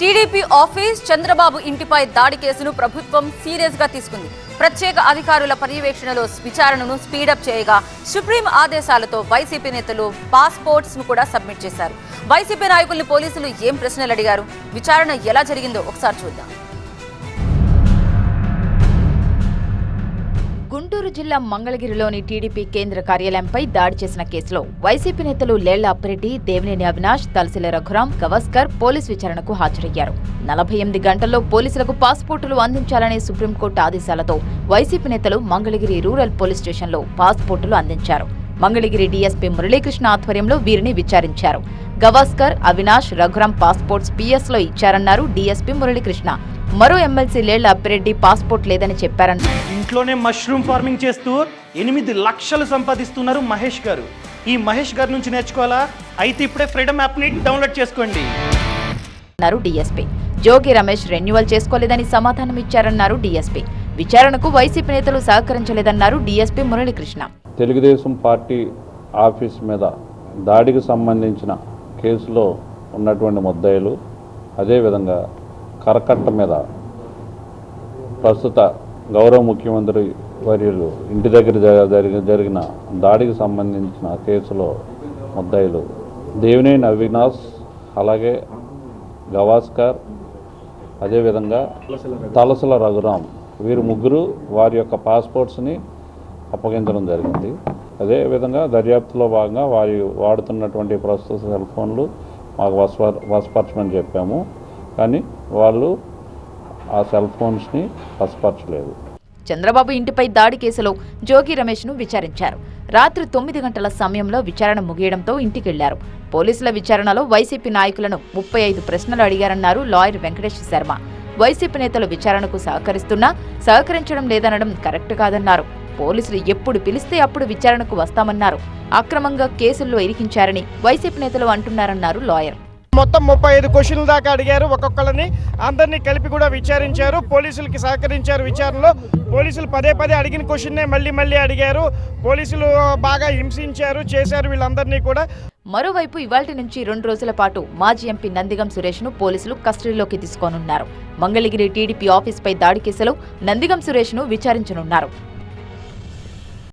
TDP office Chandrababu ఇంటిపై దాడి కేసును ప్రభుత్వం సీరియస్గా తీసుకుంది. ప్రత్యేక అధికారుల పర్యవేక్షణలో విచారణను స్పీడప్ చేయగా సుప్రీం ఆదేశాలతో వైసీపీ నేతలు పాస్పోర్ట్స్ను కూడా సబ్మిట్ చేశారు. వైసీపీ నాయకుల్ని పోలీసులు ఏం ప్రశ్నలు అడిగారు? విచారణ ఎలా జరిగిందో ఒకసారి చూద్దాం. గుంటూరు జిల్లా మంగళగిరిలోని టీడీపీ కేంద్ర కార్యాలయంపై దాడి చేసిన కేసులో వైసీపీ నేతలు లేళ్ళ అప్పిరెడ్డి దేవినేని అవినాష్ తలసిల రఘురాం గవస్కర్ పోలీస్ విచారణకు హాజరయ్యారు. నలభై ఎనిమిది గంటల్లో పోలీసులకు పాస్పోర్టులు అందించాలనే సుప్రీంకోర్టు ఆదేశాలతో వైసీపీ నేతలు మంగళగిరి రూరల్ పోలీస్ స్టేషన్లో పాస్పోర్టులు అందించారు. మంగళగిరి డీఎస్పీ మురళీకృష్ణ ఆధ్వర్యంలో వీరిని విచారించారు. గవాస్కర్ అవినాష్ రఘురాం పాస్పోర్ట్స్ పీఎస్లో ఇచ్చారన్నారు డీఎస్పీ మురళీకృష్ణ. మరో ఎమ్మెల్సీ లేళ్ళ అప్పిరెడ్డి పాస్పోర్ట్ లేదని చెప్పారన్నారు ఇంట్లోనే మష్రూమ్ ఫార్మింగ్ చేస్తూ ఎనిమిది లక్షలు సంపాదిస్తున్నారు మహేష్ గారు. ఈ మహేష్ గారి నుంచి నేర్చుకోవాలా? అయితే ఇప్పుడే ఫ్రీడమ్ యాప్ని డౌన్లోడ్ చేసుకోండి. అన్నారు డీఎస్పీ. జోగి రమేష్ రెన్యువల్ చేసుకోలేదని సమాధానం ఇచ్చారన్నారు డీఎస్పీ. విచారణకు వైసీపీ నేతలు సహకరించలేదన్నారు DSP Muralikrishna. Telugu Desam party office మీద దాడికి సంబంధించిన కేసులో ఉన్నటువంటి ముద్దాయిలు అదేవిధంగా కరకట్ట మీద ప్రస్తుత గౌరవ ముఖ్యమంత్రి వర్యులు ఇంటి దగ్గర జరిగిన జరిగి జరిగిన దాడికి సంబంధించిన కేసులో ముద్దాయిలు దేవినేని అవినాష్ అలాగే గవాస్కర్ అదేవిధంగా తలసల రఘురాం వీరు ముగ్గురు వారి యొక్క పాస్పోర్ట్స్ని అప్పగించడం జరిగింది. అదేవిధంగా దర్యాప్తులో భాగంగా వారి వాడుతున్నటువంటి ప్రస్తుత సెల్ ఫోన్లు మాకు వస్ప వసపరచమని చెప్పాము. కానీ వాళ్ళు ఆ సెల్ ఫోన్స్ని పసపరచలేదు చంద్రబాబు ఇంటిపై దాడి కేసులో జోగి రమేష్ను విచారించారు. రాత్రి తొమ్మిది గంటల సమయంలో విచారణ ముగియడంతో ఇంటికెళ్ళారు. పోలీసుల విచారణలో వైసీపీ నాయకులను ముప్పై ఐదు ప్రశ్నలు అడిగారన్నారు లాయర్ వెంకటేష్ శర్మ. వైసీపీ నేతలు విచారణకు సహకరిస్తున్నా సహకరించడం లేదనడం కరెక్ట్ కాదన్నారు. పోలీసులు ఎప్పుడు పిలిస్తే అప్పుడు విచారణకు వస్తామన్నారు. అక్రమంగా కేసుల్లో ఇరికించారని వైసీపీ నేతలు అంటున్నారన్నారు లాయర్. మొత్తం ముప్పై ఐదు క్వశ్చన్ల దాకా అడిగారు. ఒక్కొక్కరిని అందరినీ కలిపి కూడా విచారించారు. పోలీసులకి సహకరించారు విచారణలో. పోలీసులు పదే పదే అడిగిన క్వశ్చన్నే మళ్ళీ మళ్ళీ అడిగారు. పోలీసులు బాగా హింసించారు చేశారు వీళ్ళందరినీ కూడా. మరోవైపు ఇవాల్టి నుంచి రెండు రోజుల పాటు మాజీ ఎంపీ నందిగం సురేష్ను పోలీసులు కస్టడీలోకి తీసుకోనున్నారు. మంగళగిరి టీడీపీ ఆఫీస్పై దాడి కేసులో నందిగం సురేష్ను విచారించనున్నారు.